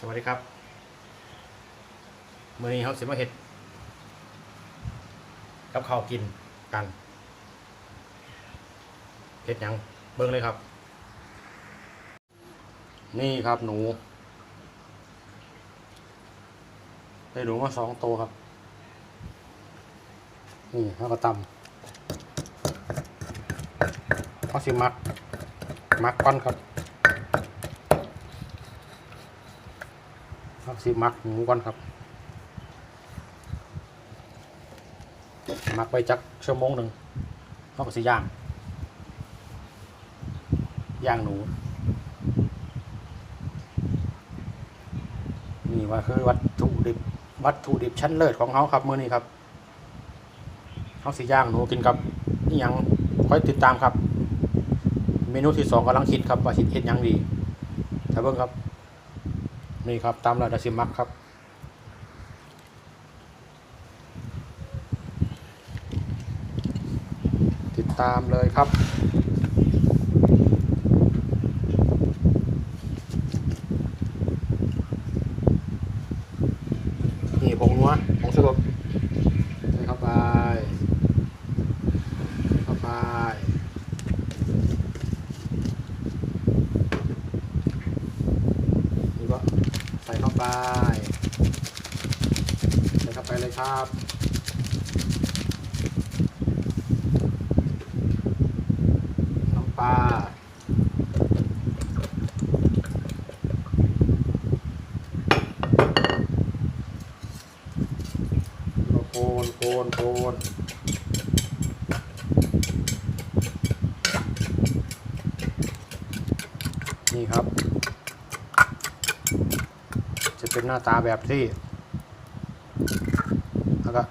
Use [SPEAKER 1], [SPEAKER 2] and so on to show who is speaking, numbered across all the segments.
[SPEAKER 1] สวัสดีครับมื่อนี้เขาสิมาเห็ดกับข้าวกินกันเห็ดยังเบิ่งเลยครับ นี่ครับหนู ได้หนูมาสองตัวครับ นี่เขาก็ตำเขาสิมัก มักก้อนครับเขา สิมักหมูก้อนครับมักไปจักชั่วโมงหนึ่งเขาก็สิย่างย่างหนูนี่ว่าคือวัตถุดิบวัตถุดิบชั้นเลิศของเขาครับมื้อนี้ครับเขาสิย่างหนูกินกับนี่ยังคอยติดตามครับ เมนูที่สองกำลังคิดครับว่าสิเฮ็ดยังดีถ้าเบิ่งครับ นี่ครับตามระดัซิมักครับติดตามเลยครับ นี่ผงนัวผงสลบใส่เข้าไปใส่เข้าไป นี่ก็ใส่เข้าไป ใส่เข้าไปเลย ครับน้ำปลาโคนโคนโคนนี่ครับ จะเป็นหน้าตาแบบที่ ก็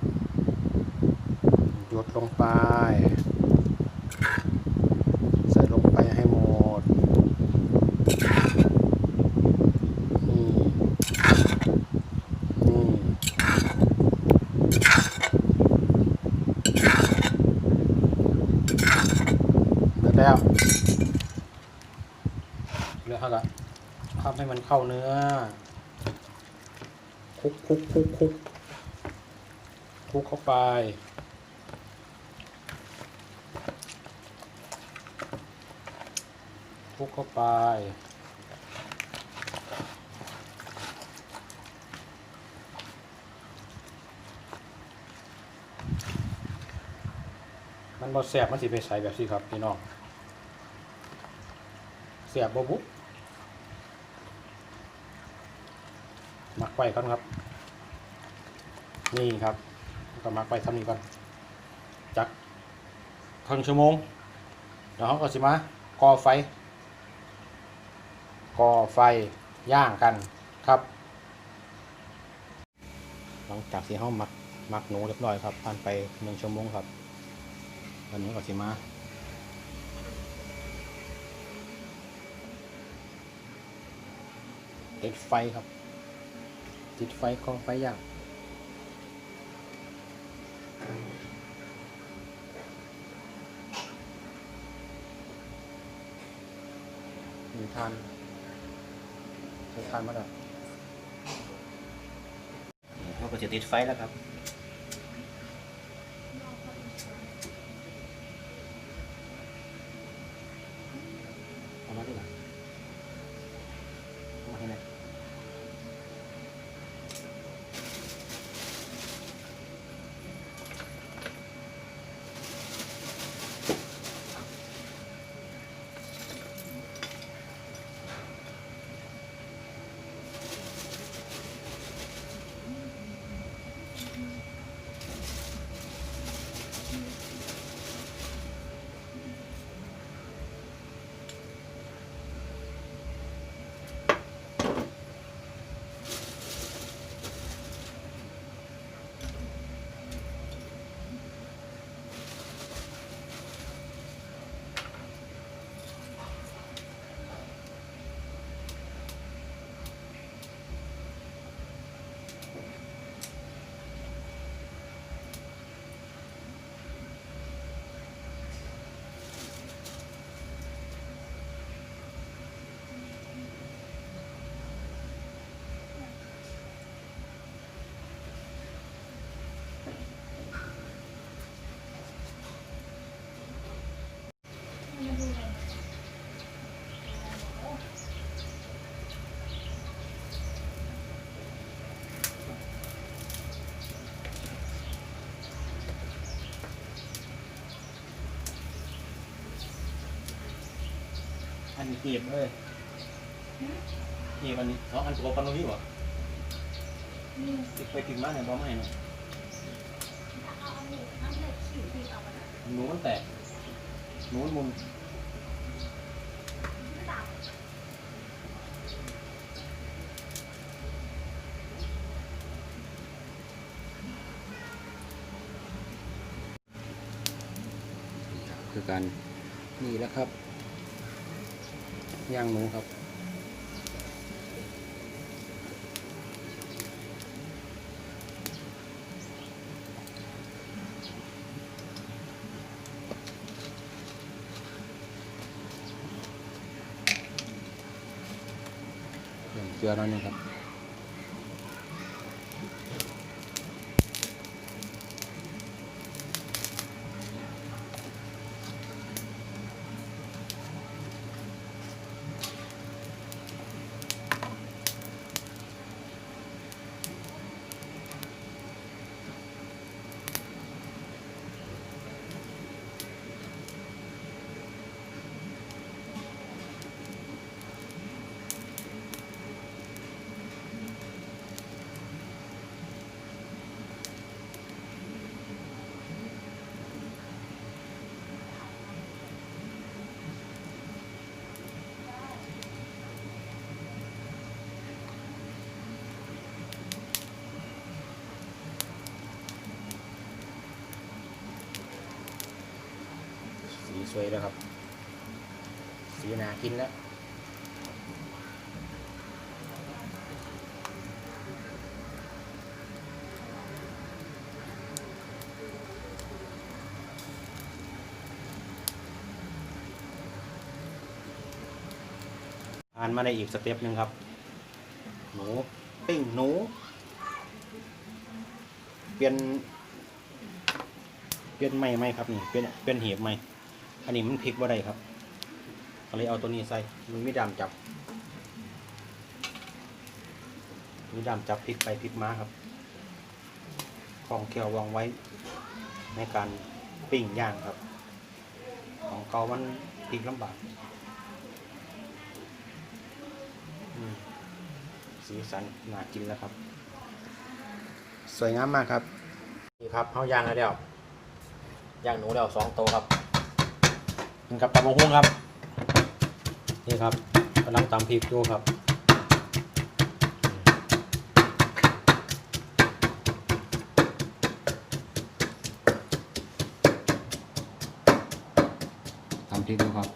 [SPEAKER 1] หยดลงไป ใส่ลงไปให้หมดนี่นี่เสร็จแล้วแล้วเขาก็ทำให้มันเข้าเนื้อคลุกคลุกคลุกคุก ลุกเข้าไป คลุกเข้าไป มันบดแสบมันสิไปใส่แบบสิครับพี่น้องแสบบ่บุหมักไว้ก่อนครับ นี่ครับ ก็มักไว้ทำนี้ก่อนจักครึ่งชั่วโมงเดี๋ยวเขาก็สิมาก่อไฟก่อไฟย่างกันครับ หลังจากที่เขาหมักหมักหนูเรียบร้อยครับผ่านไปหนึ่งชั่วโมงครับวันนี้ก็สิมาติดไฟครับติดไฟกองไฟย่าง ทานจะทานมาแล้วเราก็จะติดไฟแล้วครับ หีบเลยหีบมันนี้สองอันตัวปนตรงนี้วะ
[SPEAKER 2] นี่
[SPEAKER 1] ติดไปติดมาเนี่ยบ่ไม่เนาะหนูมันแตกหนูมันมุนคือการนี่แล้วครับ ย่างหนูครับ เกลือน้อยนึงครับ สีส วยแล้วครับ สีนากินแล้วผ่านมาได้อีกสเต็ปหนึ่งครับ หนูปิ้งหนู เปลี่ยน เปลี่ยนไม่ไหมครับนี่ เปลี่ยนเปลี่ยนเหีบไหม อันนี้มันพลิกว่าได้ครับก็เลยเอาตัวนี้ใส่มันมีดามจับมีดามจับพลิกไปพลิกมาครับคล่องแคล่ววางไว้ในการปิ้งย่างครับ ของเกามันพลิกลำบากสีสันน่ากินแล้วครับ สวยงามมากครับนี่ครับเขาย่างแล้วเดียวย่างหนูเดียวสองโตวครับ ครับตำมะฮุ้งครับ นี่ครับกำลังตำพริกอยู่ครับตำพริกดูครับ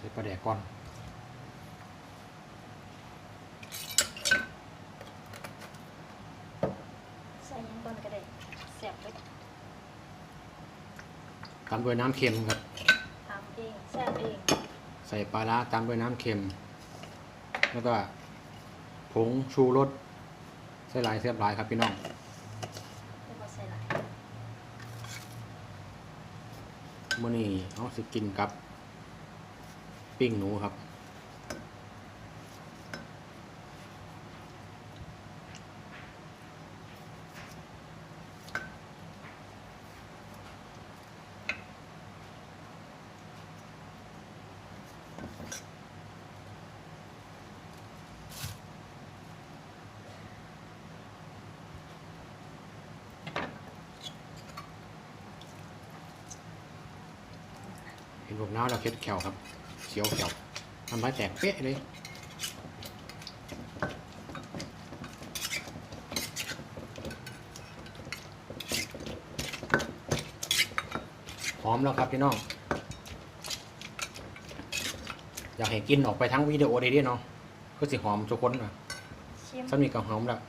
[SPEAKER 1] ใส่ปลาแด กก่อน
[SPEAKER 2] ใส่ยังก่อนก็ได้เสียบไป
[SPEAKER 1] ตามด้วยน้ำเค็มครับ
[SPEAKER 2] ทำเองแซ่บเอง
[SPEAKER 1] ใส่ปลาร้าตามด้วยน้ำเค็ม แล้วก็ผงชูรสใส่หลายเสียบหลายครับพี่น้อง
[SPEAKER 2] แล้วก็ใส่หลาย
[SPEAKER 1] มื่อนี้เอาสิกินกับ ปิ้งหนูครับ เห็นผมน้าเราเค็ดแขวครับ ขียวแขวทำร้ายแตกเป๊ะเลยหอมแล้วครับพี่น้อง อยากให้กินออกไปทั้งวิดีโอได้ด้วยเนาะก็สิหอมทุกคนนะ
[SPEAKER 2] ชิม
[SPEAKER 1] ถ้ามีกับหอมแล้ว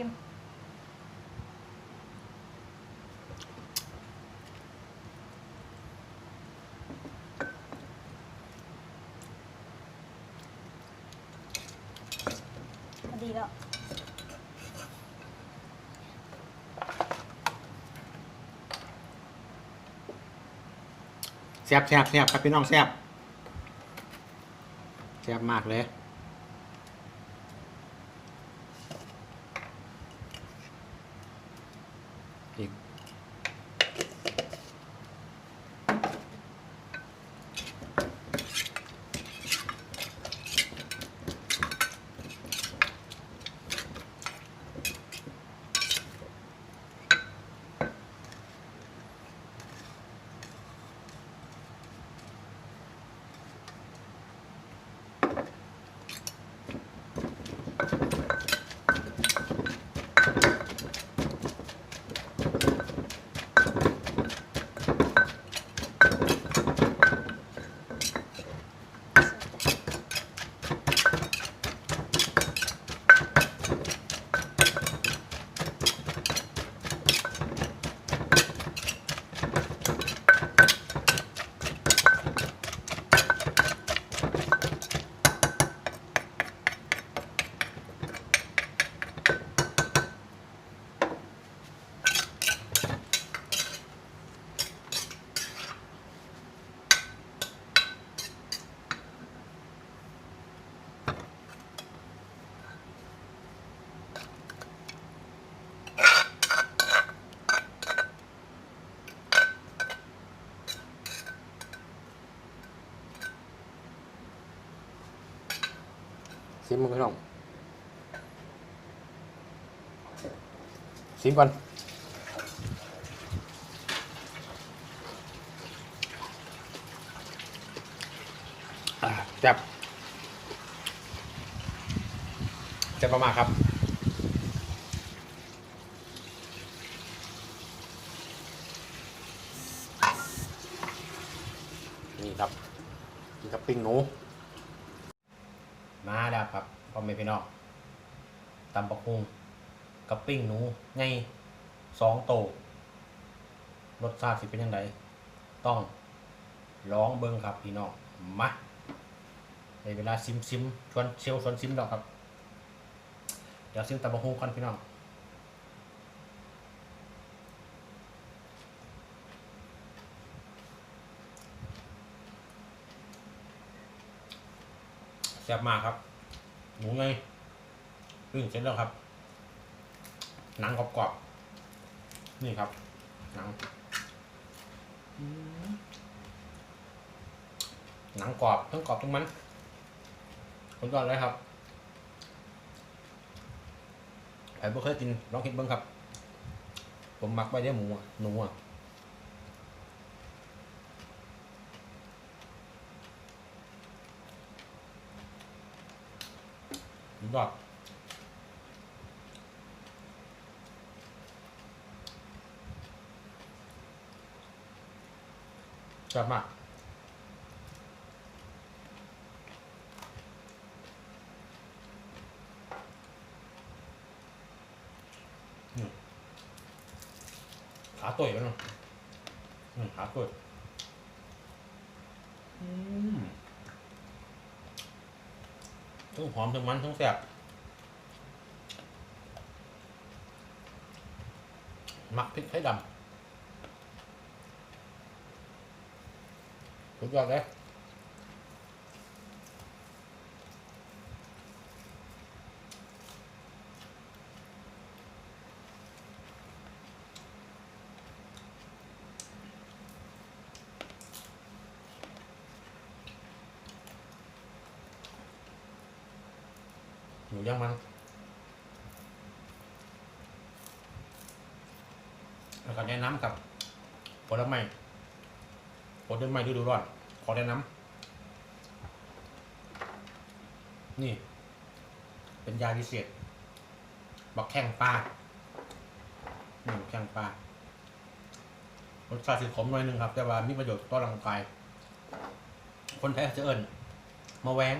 [SPEAKER 1] ิ
[SPEAKER 2] ม ดีแล้ว
[SPEAKER 1] แซ่บแซ่บแซ่บครับพี่น้องแซ่บแซ่บมากเลย มมึงพี่น้องซิมก่อนอ่าแซ่บแซ่บมากๆครับนี่ครับนี่ครับปิ้งหนู มาแล้วครับพ่อ แม่พี่น้องตำปะคุงกับปิ้งหนูไงสองโตรสชาติสิเป็นยังไงต้องลองเบิ้งครับพี่น้องมาในเวลาซิมซิมชวนเชียวชวนซิมดอกครับ เดี๋ยวซิมตำปะคุงก่อนพี่น้องแซ่บมากครับ หมูไงปิ้งเสร็จแล้วครับ หนังกรอบๆนี่ครับหนังหนังกรอบทั้งกรอบทั้งมันคนก่อนเลยครับใครบ่เคยกินลองกินเบิ้งครับ ผมมักไปได้หมูหนูอะ ยอดชอบมาขาต่อยไปเนาะขาต่อยอืมทั้ งหอมทั้งมันทั้งแซ่บหมักพริกไทยดำสุดยอดเลยหมูย่างมันแล้วก็แนะนำกับผลไม้ผลไม้ ฤดูร้อนขอแนะนำนี่ เป็นยาพิเศษบักแข้งปลานี่บักแข้งปลารสชาติสิขมหน่อยหนึงครับ แต่ว่ามีประโยชน์ต่อร่างกาย คนไทยเขาจะเอิญมาแว้ง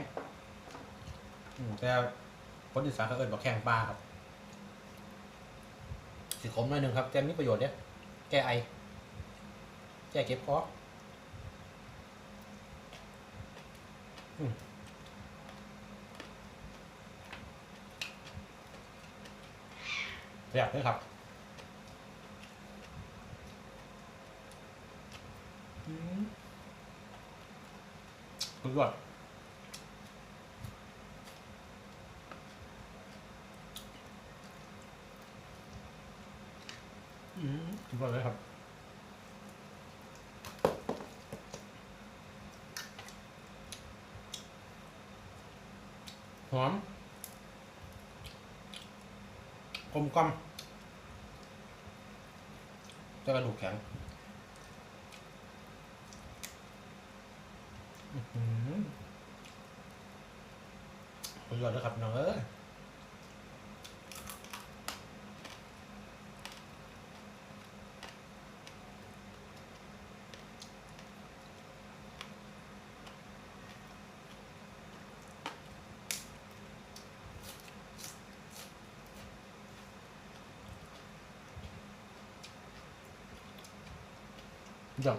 [SPEAKER 1] แต่คนอีสานเขาเอิญบักแข้งปลาครับสิขมหน่อยหนึงครับแต่มีประโยชน์เนี่ยแก้ไอ แก้เก็บคอ แซ่บเลยครับอืมสุดยอดอืมสุดยอดเลยครับ หอมกลมกล่อมจะกระดูกแข็งอือหือคุณยอดนะครับน้องเอ้ย เดี๋ยว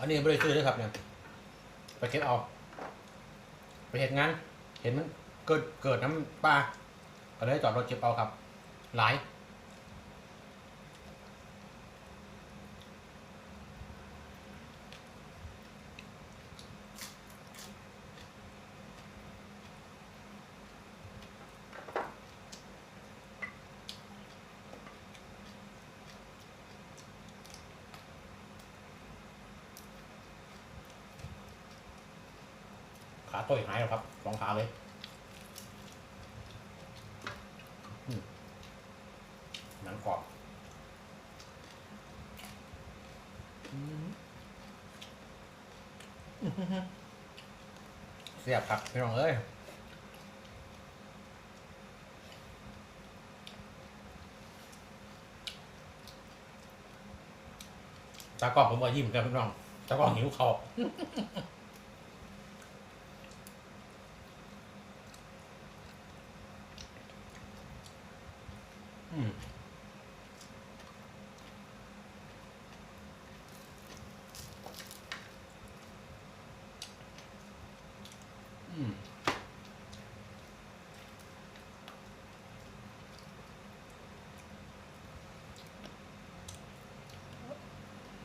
[SPEAKER 1] อันนี้ไม่ได้ซื้อเลยครับเนี่ยไปเก็บเอา ไปเห็นงาน เห็นมันเกิดเกิดน้ำปลาก็เลยจอดรถเก็บเอาครับ หลาย ขาต่อยหายแล้วครับสองขาเลยหนังกรอบเสียบครับพี่น้องเอ้ยตากล้องผมว่ายิ้มกันพี่น้องตากล้องหิวคอ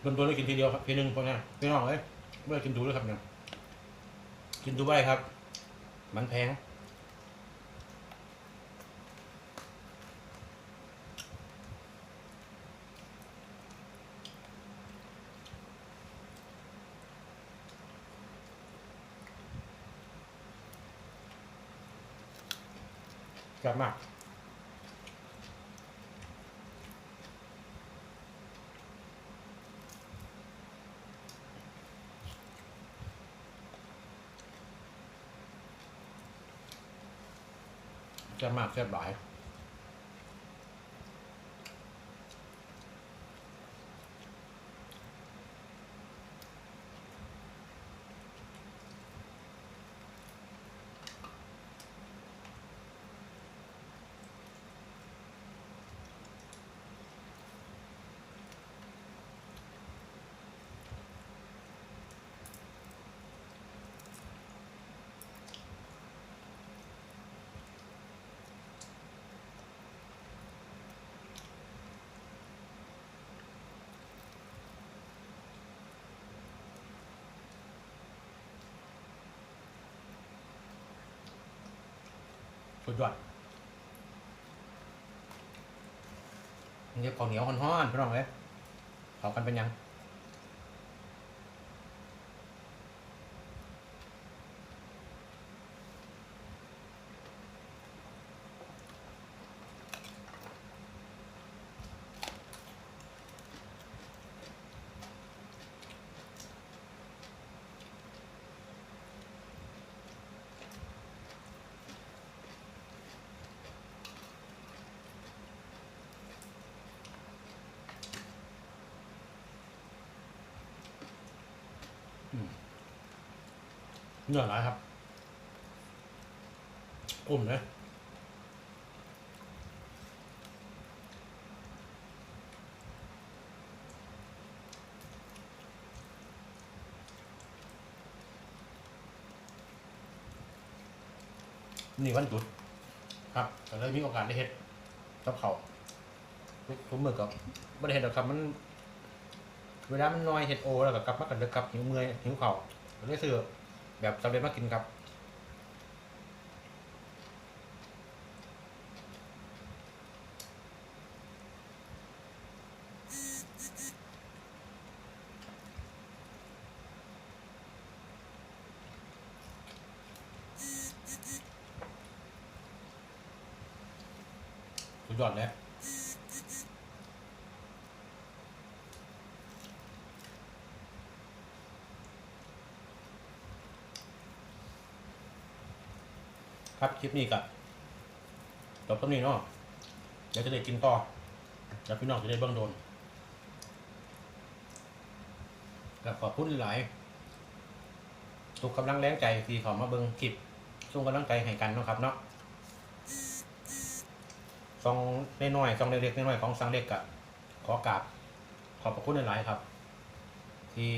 [SPEAKER 1] โดนตัวเลยกินทีเดียวครับทีหนึ่งพอเนี่ยพี่น้องเอ้ยไม่ได้กินดูเลยครับเนี่ยกินดูไปครับ มันแพงแซ่บมา กแซ่บมากแซ่บหลาย สุดยอดนี่ข้าวเหนียวห่อนๆพี่น้องเลยเขากันเป็นยัง เหนื่อหลายครับกลมเลยนี่วันจุด ครับแต่เลยมีโอกาสได้เห็ดทับเขาทุหมือกับไม่ได้เห็นหรอกครับมัน เวลามันนอยเฮ็ดโอแล้วก็กลับมากันเดึกครับหิวเมื่อยหิวเข้าก็เลยซื้อแบบสำเร็จมากินครับสุดยอดเลยครับค ลิปนี้กับจบตรงนี้เนาะเดี๋ยวจะได้กินต่อแล้วพี่น้องจะได้เบื้องโดนแล้วขอบคุณหลายทุกกำลังแรงใจที่เขามาเบิ่งคลิปส่งกำลังใจให้กันเนาะครับเนาะซองน้อยๆซองเล็กๆน้อยๆของสังเล็กอะขอกราบขอบพระคุณหลายๆครับ ที่